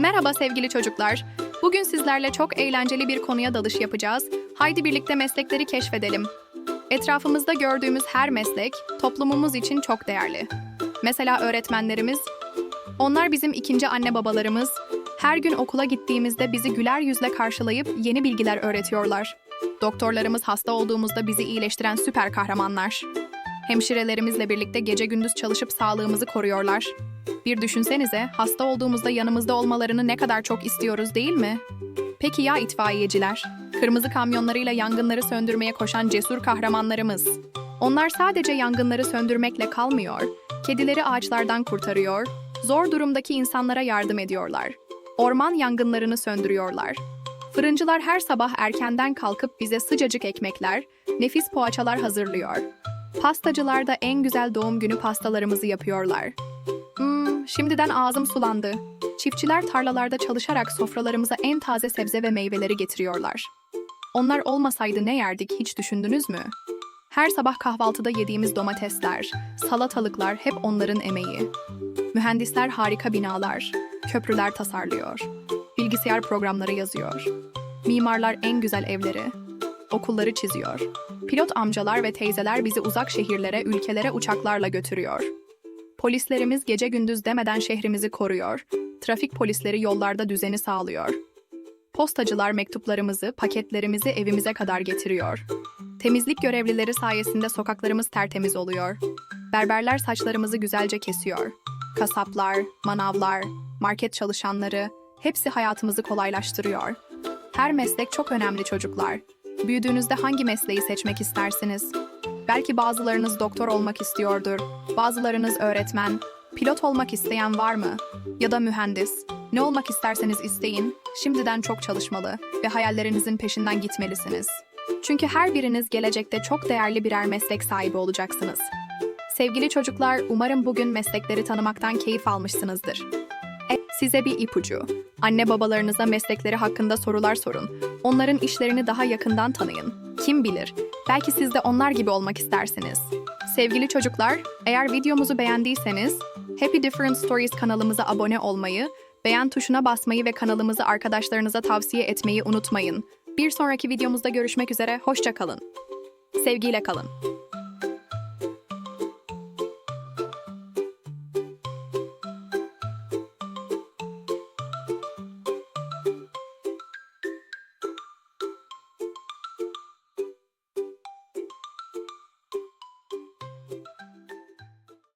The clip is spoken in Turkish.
Merhaba sevgili çocuklar. Bugün sizlerle çok eğlenceli bir konuya dalış yapacağız. Haydi birlikte meslekleri keşfedelim. Etrafımızda gördüğümüz her meslek toplumumuz için çok değerli. Mesela öğretmenlerimiz, onlar bizim ikinci anne babalarımız. Her gün okula gittiğimizde bizi güler yüzle karşılayıp yeni bilgiler öğretiyorlar. Doktorlarımız hasta olduğumuzda bizi iyileştiren süper kahramanlar. Hemşirelerimizle birlikte gece gündüz çalışıp sağlığımızı koruyorlar. Bir düşünsenize, hasta olduğumuzda yanımızda olmalarını ne kadar çok istiyoruz değil mi? Peki ya itfaiyeciler? Kırmızı kamyonlarıyla yangınları söndürmeye koşan cesur kahramanlarımız. Onlar sadece yangınları söndürmekle kalmıyor, kedileri ağaçlardan kurtarıyor, zor durumdaki insanlara yardım ediyorlar. Orman yangınlarını söndürüyorlar. Fırıncılar her sabah erkenden kalkıp bize sıcacık ekmekler, nefis poğaçalar hazırlıyor. Pastacılar da en güzel doğum günü pastalarımızı yapıyorlar. Şimdiden ağzım sulandı. Çiftçiler tarlalarda çalışarak sofralarımıza en taze sebze ve meyveleri getiriyorlar. Onlar olmasaydı ne yerdik hiç düşündünüz mü? Her sabah kahvaltıda yediğimiz domatesler, salatalıklar hep onların emeği. Mühendisler harika binalar, köprüler tasarlıyor. Bilgisayar programları yazıyor. Mimarlar en güzel evleri, okulları çiziyor. Pilot amcalar ve teyzeler bizi uzak şehirlere, ülkelere uçaklarla götürüyor. Polislerimiz gece gündüz demeden şehrimizi koruyor. Trafik polisleri yollarda düzeni sağlıyor. Postacılar mektuplarımızı, paketlerimizi evimize kadar getiriyor. Temizlik görevlileri sayesinde sokaklarımız tertemiz oluyor. Berberler saçlarımızı güzelce kesiyor. Kasaplar, manavlar, market çalışanları hepsi hayatımızı kolaylaştırıyor. Her meslek çok önemli çocuklar. Büyüdüğünüzde hangi mesleği seçmek istersiniz? Belki bazılarınız doktor olmak istiyordur, bazılarınız öğretmen, pilot olmak isteyen var mı? Ya da mühendis. Ne olmak isterseniz isteyin, şimdiden çok çalışmalı ve hayallerinizin peşinden gitmelisiniz. Çünkü her biriniz gelecekte çok değerli birer meslek sahibi olacaksınız. Sevgili çocuklar, umarım bugün meslekleri tanımaktan keyif almışsınızdır. E, size bir ipucu. Anne babalarınıza meslekleri hakkında sorular sorun. Onların işlerini daha yakından tanıyın. Kim bilir, belki siz de onlar gibi olmak istersiniz. Sevgili çocuklar, eğer videomuzu beğendiyseniz Happy Different Stories kanalımıza abone olmayı, beğen tuşuna basmayı ve kanalımızı arkadaşlarınıza tavsiye etmeyi unutmayın. Bir sonraki videomuzda görüşmek üzere, hoşça kalın. Sevgiyle kalın.